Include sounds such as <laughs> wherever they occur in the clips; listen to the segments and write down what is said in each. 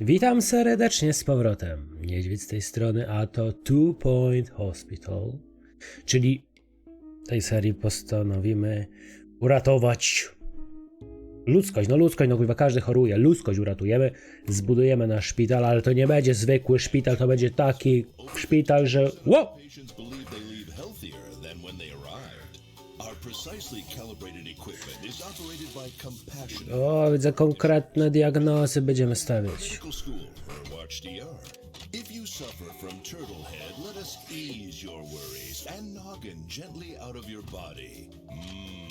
Witam serdecznie z powrotem. Niedźwiedź z tej strony, a to Two Point Hospital, czyli tej serii postanowimy uratować ludzkość. No ludzkość, no kurwa, każdy choruje. Ludzkość uratujemy, zbudujemy nasz szpital, ale to nie będzie zwykły szpital, to będzie taki szpital, że... Wow! Precisely calibrated equipment is operated by compassionate O, widzę konkretne diagnozy będziemy stawiać. medical school for WatchDR. If you suffer from turtle head, let us ease your worries and noggin gently out of your body. Mmm.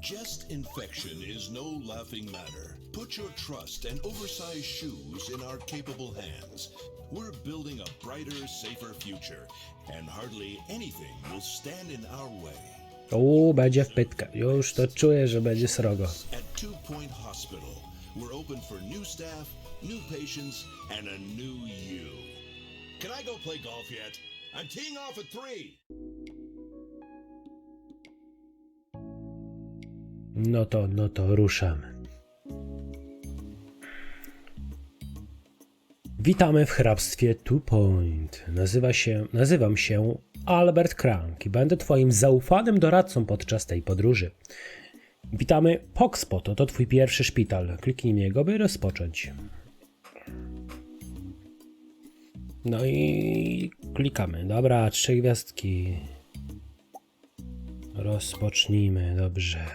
Jest infection is no laughing matter. Put your trust and oversized shoes in our capable hands. We're building a brighter, safer future, and hardly anything will stand in our way. O, będzie w pytkę. Już to czuję, że będzie srogo. No to, no to ruszamy. Witamy w hrabstwie Two Point. Nazywa się, nazywam się Albert Krank i będę Twoim zaufanym doradcą podczas tej podróży. Witamy Poxpoto, to Twój pierwszy szpital. Kliknij niego, by rozpocząć. No i klikamy. Dobra, trzy gwiazdki. Rozpocznijmy, dobrze.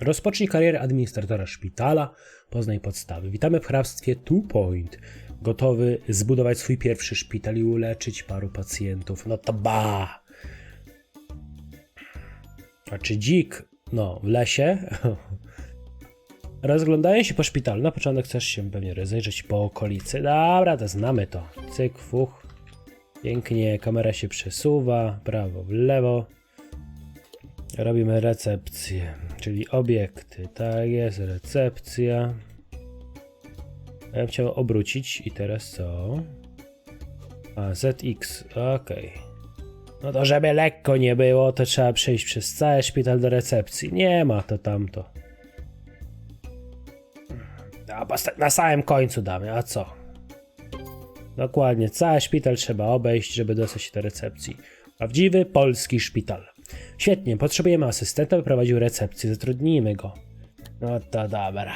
Rozpocznij karierę administratora szpitala, poznaj podstawy. Witamy w hrabstwie Two Point. Gotowy zbudować swój pierwszy szpital i uleczyć paru pacjentów. No to ba! A czy dzik? No, w lesie? <laughs> Rozglądają się po szpitalu. Na początek chcesz się pewnie rozejrzeć po okolicy. Dobra, to znamy to. Cyk, fuch. Pięknie, kamera się przesuwa, prawo, w lewo. Robimy recepcję, czyli obiekty. Tak jest, recepcja. Ja bym chciał obrócić i teraz co? A, ZX, okej. No to żeby lekko nie było, to trzeba przejść przez cały szpital do recepcji. Nie ma to tamto. A na samym końcu damy, a co? Dokładnie, cały szpital trzeba obejść, żeby dostać się do recepcji. Prawdziwy polski szpital. Świetnie, potrzebujemy asystenta, by prowadził recepcję. Zatrudnijmy go. No to dobra.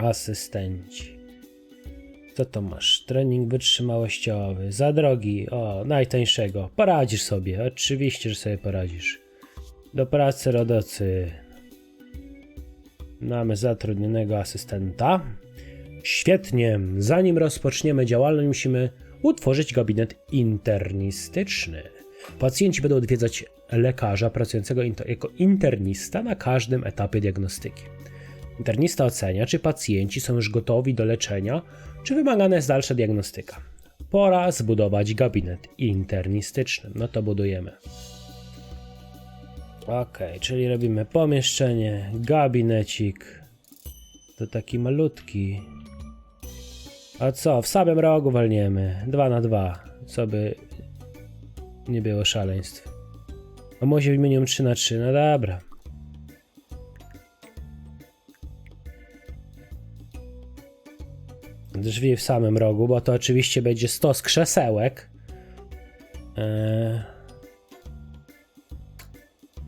Asystenci. Co to masz? Trening wytrzymałościowy. Za drogi. O, najtańszego. Poradzisz sobie. Oczywiście, że sobie poradzisz. Do pracy rodocy. Mamy zatrudnionego asystenta. Świetnie. Zanim rozpoczniemy działalność, musimy utworzyć gabinet internistyczny. Pacjenci będą odwiedzać lekarza pracującego jako internista na każdym etapie diagnostyki. Internista ocenia, czy pacjenci są już gotowi do leczenia, czy wymagana jest dalsza diagnostyka. Pora zbudować gabinet internistyczny. No to budujemy. Ok, czyli robimy pomieszczenie, gabinecik. To taki malutki. A co, w samym rogu walniemy. 2 na 2 Co by nie było szaleństw. A może wymienią 3 na 3 no dobra. Drzwi w samym rogu, bo to oczywiście będzie stos krzesełek. Eee...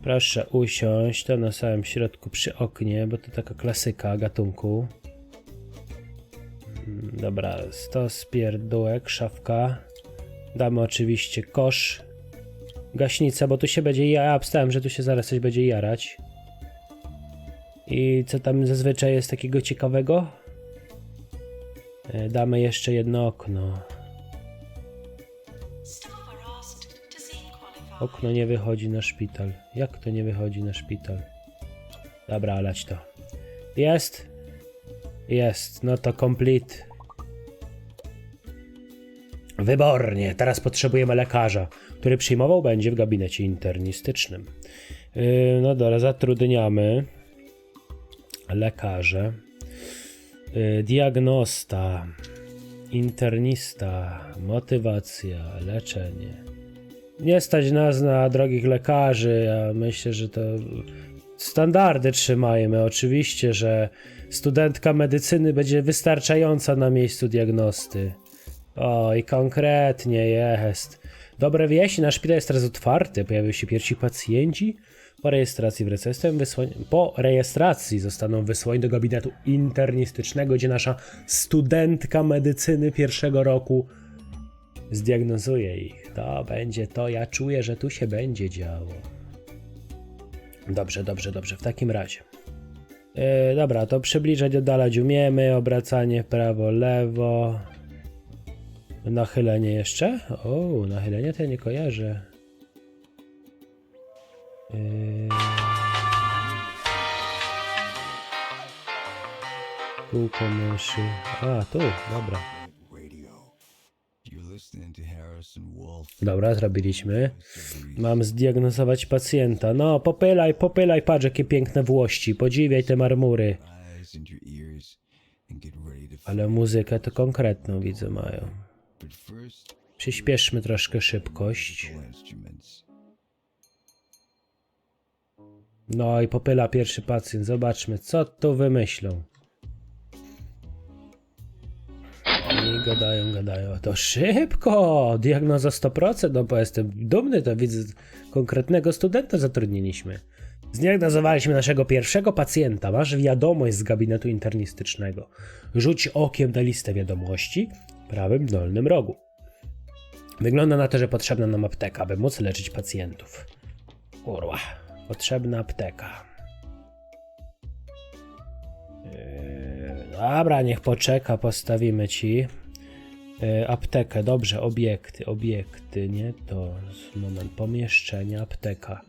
Proszę usiąść, to na samym środku przy oknie, bo to taka klasyka gatunku. Mm, Dobra, stos pierdółek, szafka. Damy oczywiście kosz. Gaśnicę, bo tu się będzie ja obstałem, że tu się zaraz coś będzie jarać. I co tam zazwyczaj jest takiego ciekawego? E, Damy jeszcze jedno okno. Okno nie wychodzi na szpital. Jak to nie wychodzi na szpital? Dobra, leć to. Jest? Jest, no to complete. Wybornie, teraz potrzebujemy lekarza, który przyjmował będzie w gabinecie internistycznym. Yy, no dobra, zatrudniamy lekarze, diagnosta, internista, motywacja, leczenie. Nie stać nas na drogich lekarzy, ja myślę, że to Standardy trzymajmy. Oczywiście, że studentka medycyny będzie wystarczająca na miejscu diagnosty. O, i konkretnie jest. Dobre wieści, nasz szpital jest teraz otwarty. Pojawią się pierwsi pacjenci. Po rejestracji w wysłani, po rejestracji zostaną wysłani do gabinetu internistycznego, gdzie nasza studentka medycyny pierwszego roku zdiagnozuje ich. To będzie to, ja czuję, że tu się będzie działo. Dobrze, dobrze, dobrze, w takim razie. Yy, dobra, to przybliżać, oddalać umiemy, obracanie prawo, lewo. Nachylenie jeszcze? O, nachylenie to ja nie kojarzę. Yy... Kółko myszy. A, tu, dobra. Dobra, zrobiliśmy. Mam zdiagnozować pacjenta. No, popylaj, popylaj, patrz jakie piękne włości. Podziwiaj te marmury. Ale muzykę to konkretną widzę mają. Przyspieszmy troszkę szybkość. No i popyla pierwszy pacjent. Zobaczmy, co tu wymyślą. I gadają, gadają. To szybko! Diagnoza 100%. No bo jestem dumny, to widzę, konkretnego studenta zatrudniliśmy. Zdiagnozowaliśmy naszego pierwszego pacjenta. Masz wiadomość z gabinetu internistycznego. Rzuć okiem na listę wiadomości w prawym dolnym rogu. Wygląda na to, że potrzebna nam apteka, by móc leczyć pacjentów. Kurwa, potrzebna apteka. Yy, dobra, niech poczeka, postawimy ci. Yy, aptekę, dobrze, obiekty, obiekty, nie to. Moment, pomieszczenia, apteka.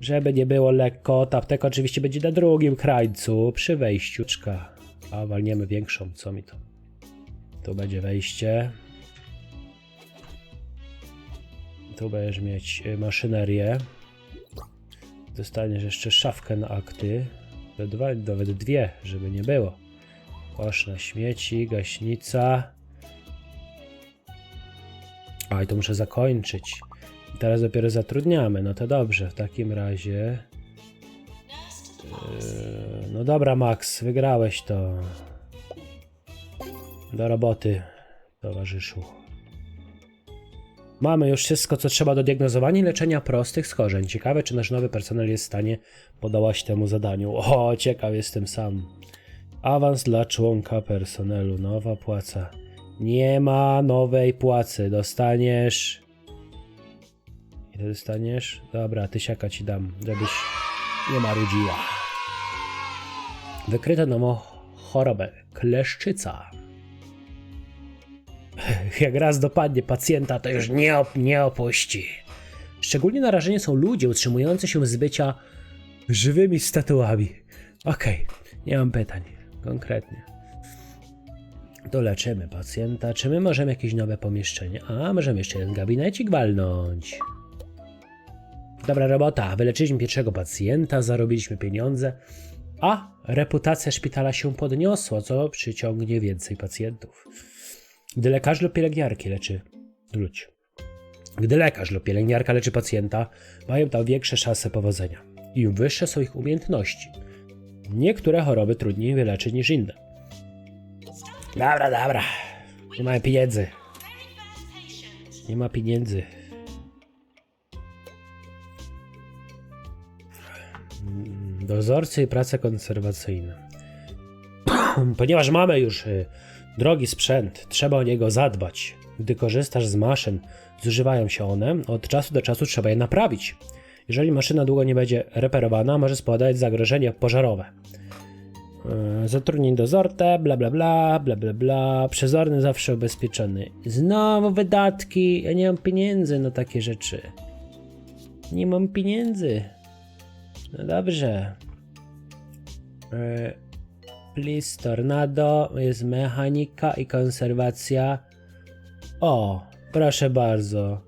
Żeby nie było lekko, ta apteka oczywiście będzie na drugim krańcu, przy wejściu. A, walniemy większą, co mi to? Tu będzie wejście. Tu będziesz mieć y, maszynerię. Dostaniesz jeszcze szafkę na akty. Dwa, nawet dwie, żeby nie było. Kosz na śmieci, gaśnica. A i to muszę zakończyć. Teraz dopiero zatrudniamy. No to dobrze, w takim razie. Yy, No dobra, Max, wygrałeś to. Do roboty, towarzyszu. Mamy już wszystko, co trzeba do diagnozowania i leczenia prostych schorzeń. Ciekawe, czy nasz nowy personel jest w stanie podołać temu zadaniu. O, ciekaw jestem sam. Awans dla członka personelu. Nowa płaca. Nie ma nowej płacy. Dostaniesz. Ile dostaniesz? Dobra, tysiaka ci dam, żebyś nie marudziła. Wykryto nową chorobę. Kleszczyca. <laughs> Jak raz dopadnie pacjenta, to już nie, op- nie opuści. Szczególnie narażeni są ludzie utrzymujący się z bycia żywymi statuami. Okej, nie mam pytań. Konkretnie. Doleczymy pacjenta. Czy my możemy jakieś nowe pomieszczenie? A, możemy jeszcze jeden gabinecik walnąć. Dobra robota. Wyleczyliśmy pierwszego pacjenta, zarobiliśmy pieniądze, a reputacja szpitala się podniosła, co przyciągnie więcej pacjentów. Gdy lekarz lub pielęgniarki leczy ludzi. Gdy lekarz lub pielęgniarka leczy pacjenta, mają tam większe szanse powodzenia. Im wyższe są ich umiejętności. Niektóre choroby trudniej wyleczyć niż inne. Dobra, dobra. Nie mamy pieniędzy. Nie ma pieniędzy. Dozorcy i prace konserwacyjne. <clears throat> Ponieważ mamy już y, drogi sprzęt, trzeba o niego zadbać. Gdy korzystasz z maszyn, zużywają się one, od czasu do czasu trzeba je naprawić. Jeżeli maszyna długo nie będzie reperowana, może spowodować zagrożenie pożarowe. E, Zatrudnień dozorcę, bla bla bla, bla bla bla, przezorny zawsze ubezpieczony. Znowu wydatki, ja nie mam pieniędzy na takie rzeczy. Nie mam pieniędzy. No dobrze. E, Please Tornado, jest mechanika i konserwacja. O, proszę bardzo.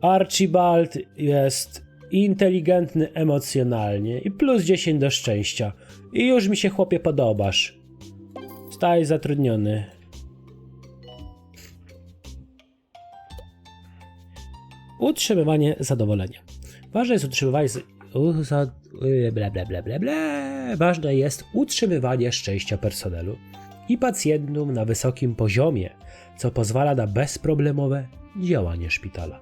Archibald jest inteligentny emocjonalnie i plus 10 do szczęścia. I już mi się chłopie podobasz. Staj zatrudniony. Utrzymywanie zadowolenia. Ważne jest utrzymywanie, bla, bla, bla, bla, bla. Ważne jest utrzymywanie szczęścia personelu i pacjentów na wysokim poziomie, co pozwala na bezproblemowe działanie szpitala.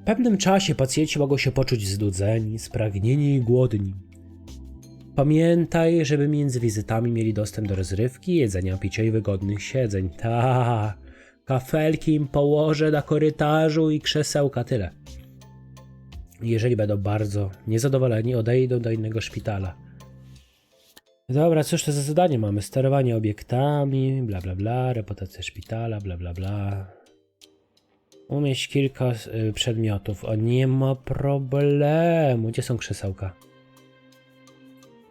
W pewnym czasie pacjenci mogą się poczuć znudzeni, spragnieni i głodni. Pamiętaj, żeby między wizytami mieli dostęp do rozrywki, jedzenia, picia i wygodnych siedzeń. Ta, kafelki im położę na korytarzu i krzesełka tyle. Jeżeli będą bardzo niezadowoleni, odejdą do innego szpitala. Dobra, cóż to za zadanie mamy? Sterowanie obiektami, bla bla bla, reputacja szpitala, bla bla bla. Umieść kilka y, przedmiotów. O, nie ma problemu. Gdzie są krzesełka?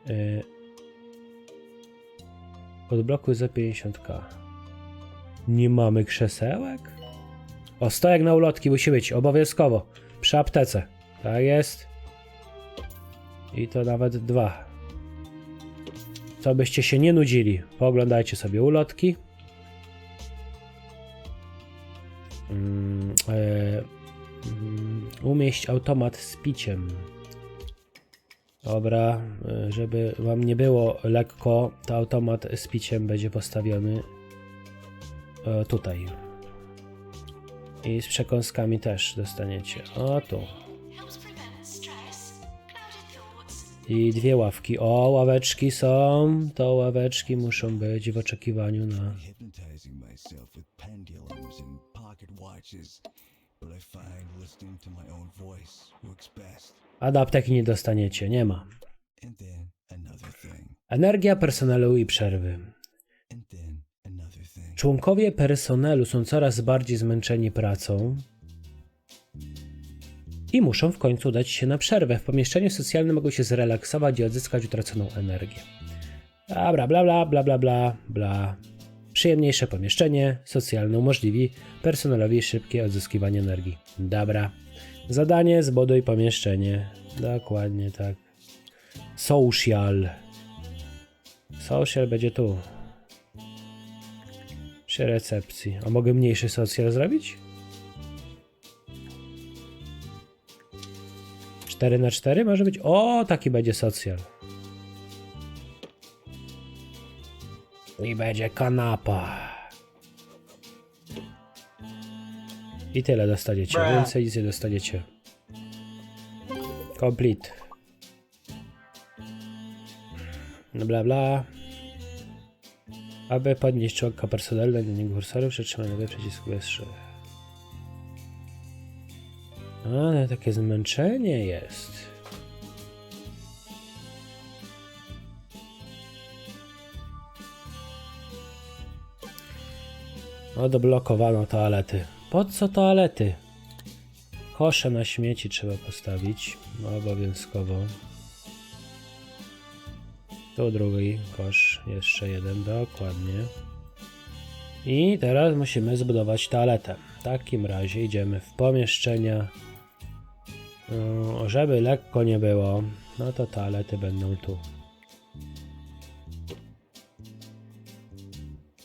Y, Odblokuj za 50k. Nie mamy krzesełek? O, stojak na ulotki musi być, obowiązkowo. Przy aptece. Tak jest. I to nawet dwa. To byście się nie nudzili. Pooglądajcie sobie ulotki. Mm, e, mm, umieść automat z piciem. Dobra, e, żeby wam nie było lekko, to automat z piciem będzie postawiony tutaj. I z przekąskami też dostaniecie. O tu. I dwie ławki. O, ławeczki są. To ławeczki muszą być w oczekiwaniu na. Hypnotizing myself with pendulums and pocket watches, but I find listening to my own voice works best. A do apteki nie dostaniecie, nie ma. Energia personelu i przerwy. Członkowie personelu są coraz bardziej zmęczeni pracą i muszą w końcu udać się na przerwę. W pomieszczeniu socjalnym mogą się zrelaksować i odzyskać utraconą energię. Dobra, bla bla bla bla bla bla. Przyjemniejsze pomieszczenie socjalne umożliwi personelowi szybkie odzyskiwanie energii. Dobra. Zadanie zbuduj pomieszczenie. Dokładnie tak. Social. Social będzie tu. Przy recepcji. A mogę mniejszy socjal zrobić? 4 na 4 może być? O, taki będzie socjal. I będzie kanapa. I tyle dostaniecie. Więcej nic nie dostaniecie. Complete. Bla bla. Aby podnieść członka personelu na linii kursorów, przytrzymaj lewy przycisk wyższy. Ale takie zmęczenie jest. Odblokowano toalety. Po co toalety? Kosze na śmieci trzeba postawić. No, obowiązkowo. Tu drugi kosz, jeszcze jeden, dokładnie. I teraz musimy zbudować toaletę. W takim razie idziemy w pomieszczenia. No, żeby lekko nie było, no to toalety będą tu.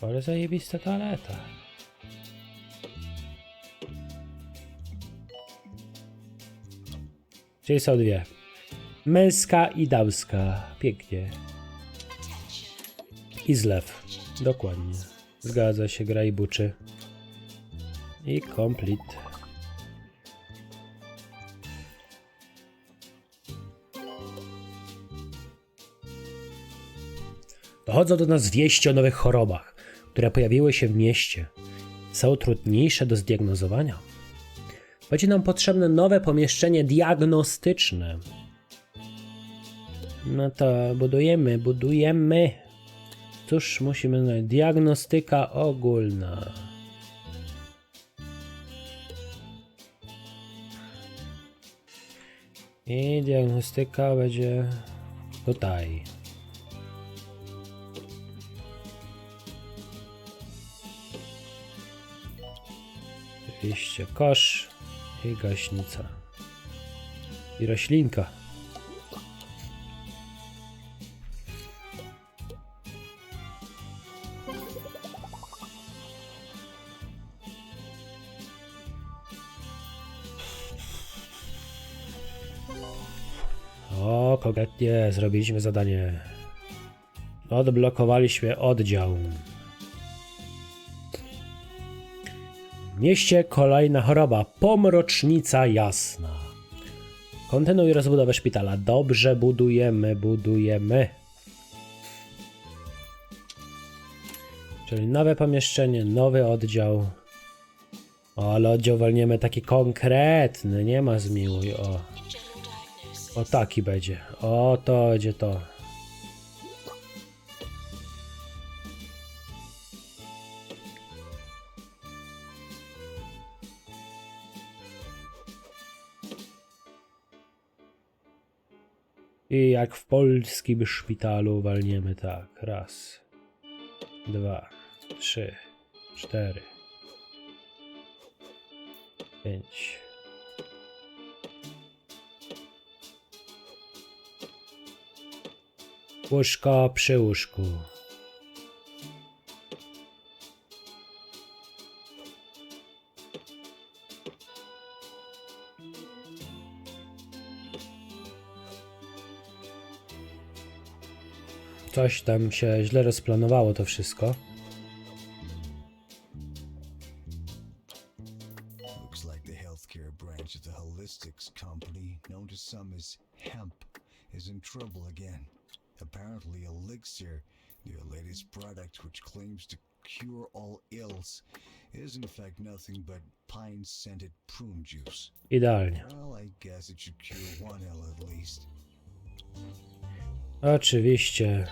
Ale zajebista toaleta. Czyli są dwie. Męska i damska. Pięknie. I zlew. Dokładnie. Zgadza się, gra i buczy. I complete. Dochodzą do nas wieści o nowych chorobach, które pojawiły się w mieście. Są trudniejsze do zdiagnozowania. Będzie nam potrzebne nowe pomieszczenie diagnostyczne. No to budujemy, budujemy. Cóż musimy znaleźć? Diagnostyka ogólna. I diagnostyka będzie tutaj. Oczywiście kosz i gaśnica. I roślinka. Spoko, nie, zrobiliśmy zadanie. Odblokowaliśmy oddział. W mieście kolejna choroba. Pomrocznica jasna. Kontynuuj rozbudowę szpitala. Dobrze budujemy, budujemy. Czyli nowe pomieszczenie, nowy oddział. O, ale oddział walniemy taki konkretny, nie ma zmiłuj. O. o taki będzie. O, to będzie to. I jak w polskim szpitalu walniemy tak. Raz, dwa, trzy, cztery, pięć. Łóżko przy łóżku. Coś tam się źle rozplanowało to wszystko. Least. Oczywiście.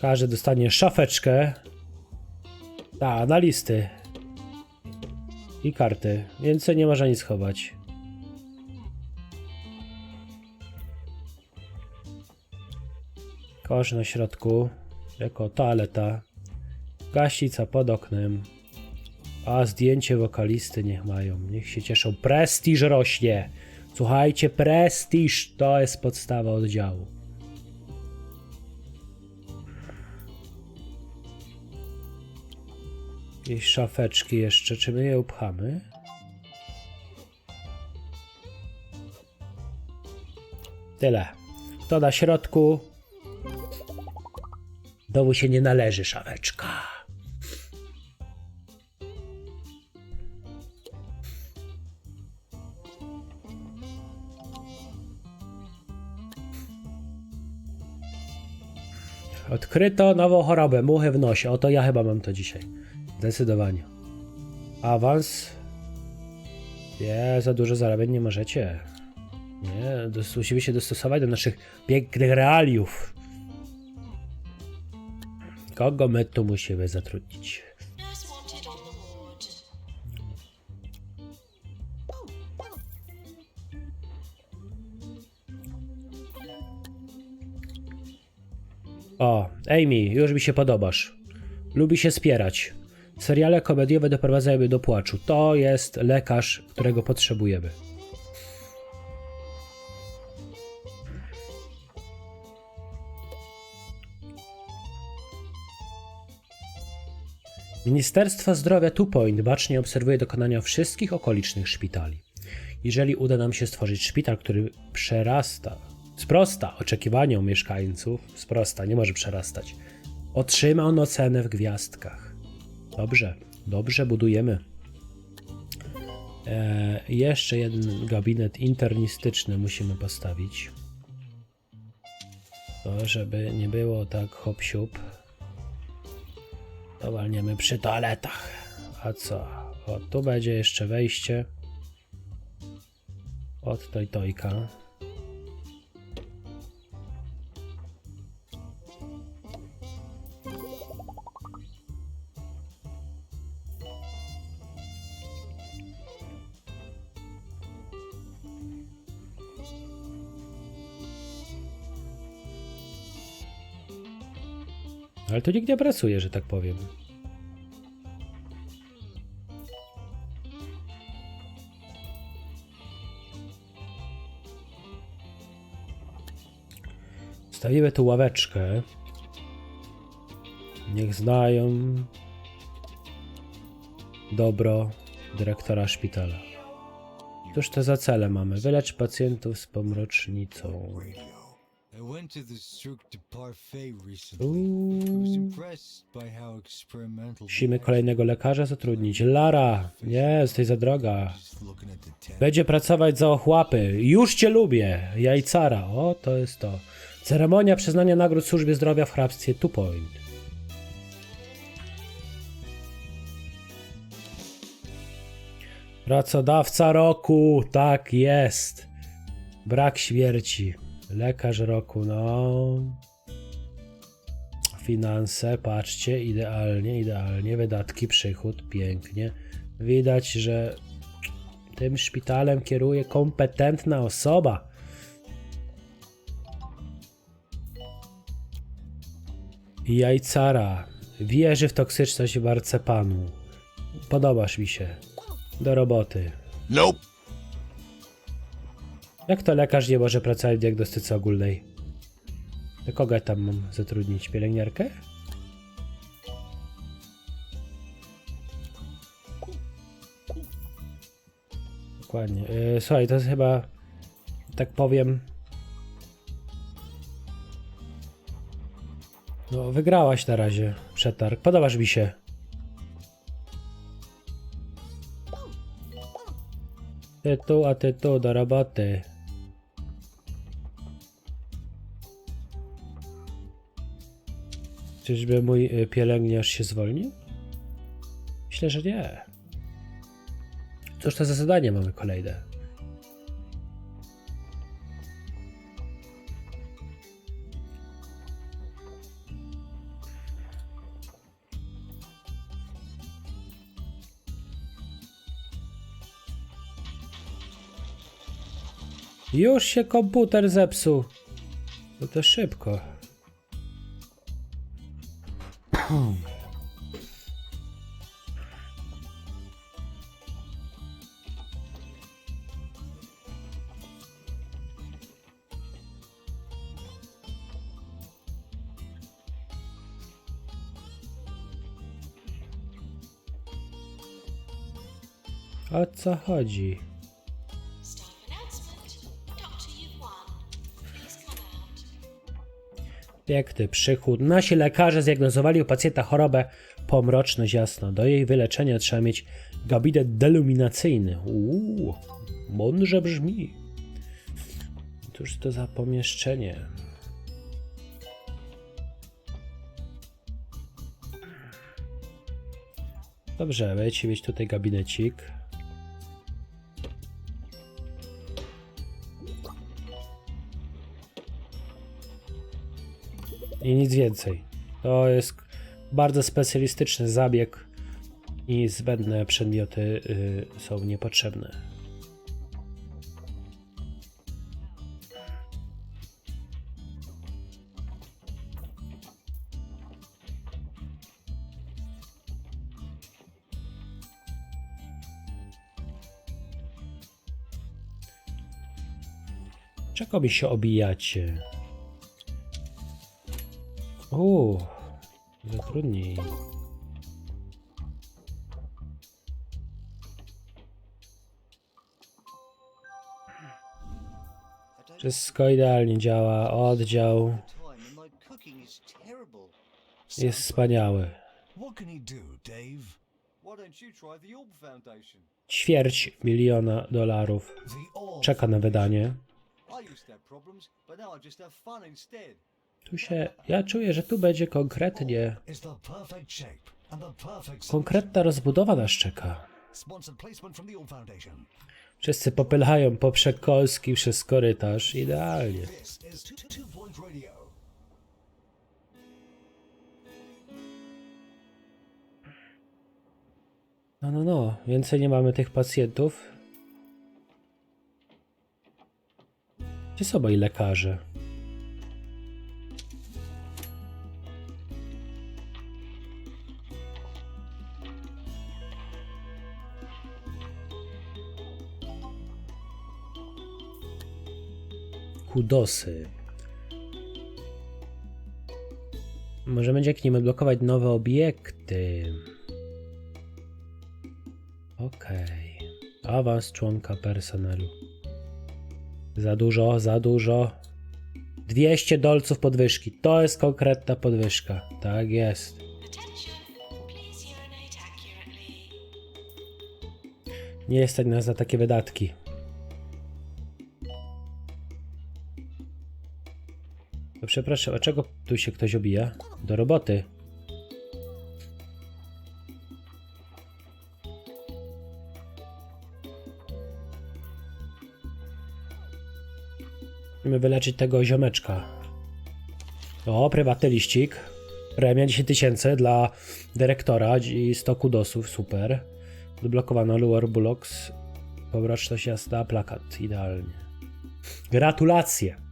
Każdy dostanie szafeczkę. Ta, na listy. I karty. Więcej nie można nic schować. Kosz na środku. Jako toaleta. Gaścica pod oknem. A zdjęcie wokalisty niech mają. Niech się cieszą. Prestiż rośnie. Słuchajcie, prestiż to jest podstawa oddziału. Jakieś szafeczki jeszcze, czy my je upchamy? Tyle. To na środku. Domu się nie należy szafeczka. Odkryto nową chorobę, muchy w nosie. Oto ja chyba mam to dzisiaj. Zdecydowanie. Awans. Nie, za dużo zarabiać nie możecie. Nie, musimy się dostosować do naszych pięknych realiów. Kogo my tu musimy zatrudnić? O, Amy, już mi się podobasz. Lubi się spierać. Seriale komediowe doprowadzają do płaczu. To jest lekarz, którego potrzebujemy. Ministerstwo Zdrowia Two Point bacznie obserwuje dokonania wszystkich okolicznych szpitali. Jeżeli uda nam się stworzyć szpital, który przerasta, sprosta oczekiwaniom mieszkańców, sprosta, nie może przerastać, otrzyma on ocenę w gwiazdkach. Dobrze, dobrze budujemy. E, jeszcze jeden gabinet internistyczny musimy postawić. To, żeby nie było tak hop siup. To przy toaletach. A co? O, tu będzie jeszcze wejście. Od toj Ale nikt nie pracuje, że tak powiem. Stawimy tu ławeczkę. Niech znają dobro dyrektora szpitala. Cóż to za cele mamy? Wylecz pacjentów z pomrocznicą. Went to the Cirque Parfait recently. Musimy kolejnego lekarza zatrudnić. Lara, nie, jesteś za droga. Będzie pracować za ochłapy. Już cię lubię. Jajcara. O, to jest to. Ceremonia przyznania nagród służbie zdrowia w hrabstwie Two Point. Pracodawca roku. Tak jest. Brak śmierci. Lekarz roku, no. Finanse, patrzcie, idealnie, idealnie. Wydatki, przychód, pięknie. Widać, że tym szpitalem kieruje kompetentna osoba. Jajcara wierzy w toksyczność marcepanu. Podobasz mi się. Do roboty. Nope. Jak to lekarz nie może pracować w diagnostyce ogólnej? Do kogo tam mam zatrudnić? Pielęgniarkę? Dokładnie. Yy, słuchaj, to jest chyba, tak powiem... No, wygrałaś na razie przetarg. Podobasz mi się. Ty tu, a ty tu, do roboty. Czyżby mój y, pielęgniarz się zwolnił? Myślę, że nie. Cóż to za zadanie mamy kolejne? Już się komputer zepsuł. No to szybko. O co chodzi? Piękny przychód. Nasi lekarze zdiagnozowali u pacjenta chorobę pomroczność jasno. Do jej wyleczenia trzeba mieć gabinet deluminacyjny. Uuu, mądrze brzmi. Cóż to za pomieszczenie? Dobrze, będziecie mieć tutaj gabinecik. I nic więcej. To jest bardzo specjalistyczny zabieg i zbędne przedmioty y, są niepotrzebne. Czego mi się obijacie? Uuu, zatrudnij. Wszystko idealnie działa. Oddział jest wspaniały. Ćwierć miliona dolarów czeka na wydanie. I used to have problems, but now I just have fun instead. Tu się, ja czuję, że tu będzie konkretnie, konkretna rozbudowa nas czeka. Wszyscy popylają po przekolski przez korytarz. Idealnie. No, no, no. Więcej nie mamy tych pacjentów. Gdzie są moi lekarze? Kudosy. Może będzie jak nim blokować nowe obiekty. Okej. Awans członka personelu. Za dużo, za dużo. 200 dolców podwyżki. To jest konkretna podwyżka. Tak jest. Nie stać nas na takie wydatki. Przepraszam, a czego tu się ktoś obija? Do roboty. Musimy wyleczyć tego ziomeczka. O, prywatny liścik. Premia 10 tysięcy dla dyrektora i 100 kudosów, super. Odblokowano Lure Bullocks. Powroczność jasna, plakat, idealnie. Gratulacje!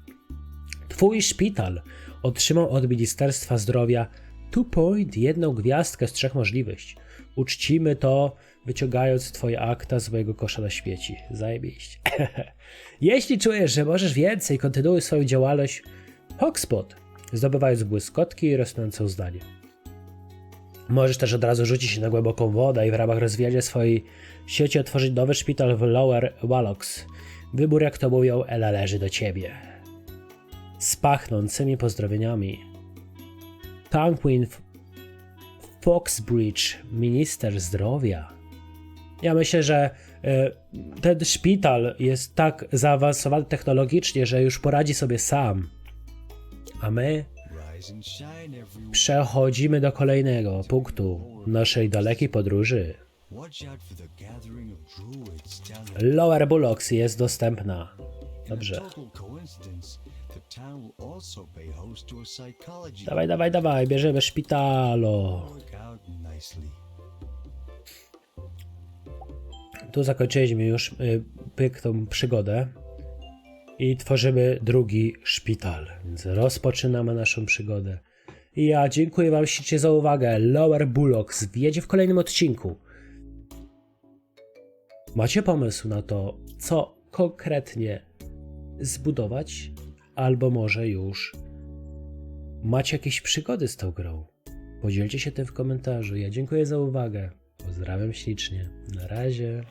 Twój szpital otrzymał od Ministerstwa Zdrowia 2 point, jedną gwiazdkę z trzech możliwych. Uczcimy to, wyciągając twoje akta z mojego kosza na śmieci. Zajebiście. <laughs> Jeśli czujesz, że możesz więcej, kontynuuj swoją działalność Hotspot, zdobywając błyskotki i rosnące zdanie. Możesz też od razu rzucić się na głęboką wodę i w ramach rozwijania swojej sieci otworzyć nowy szpital w Lower Wallocks. Wybór, jak to mówią, należy do ciebie. Z pachnącymi pozdrowieniami. Tanquin Foxbridge, minister zdrowia. Ja myślę, że e, ten szpital jest tak zaawansowany technologicznie, że już poradzi sobie sam. A my. Przechodzimy do kolejnego punktu naszej dalekiej podróży. Lower Bullocks jest dostępna. Dobrze. Dawaj, dawaj, dawaj, bierzemy szpitalo. Tu zakończyliśmy już y, pyk tą przygodę i tworzymy drugi szpital. Więc rozpoczynamy naszą przygodę. I ja dziękuję Wam ślicznie za uwagę. Lower Bullocks wjedzie w kolejnym odcinku. Macie pomysł na to, co konkretnie zbudować, albo może już macie jakieś przygody z tą grą? Podzielcie się tym w komentarzu. Ja dziękuję za uwagę. Pozdrawiam ślicznie. Na razie.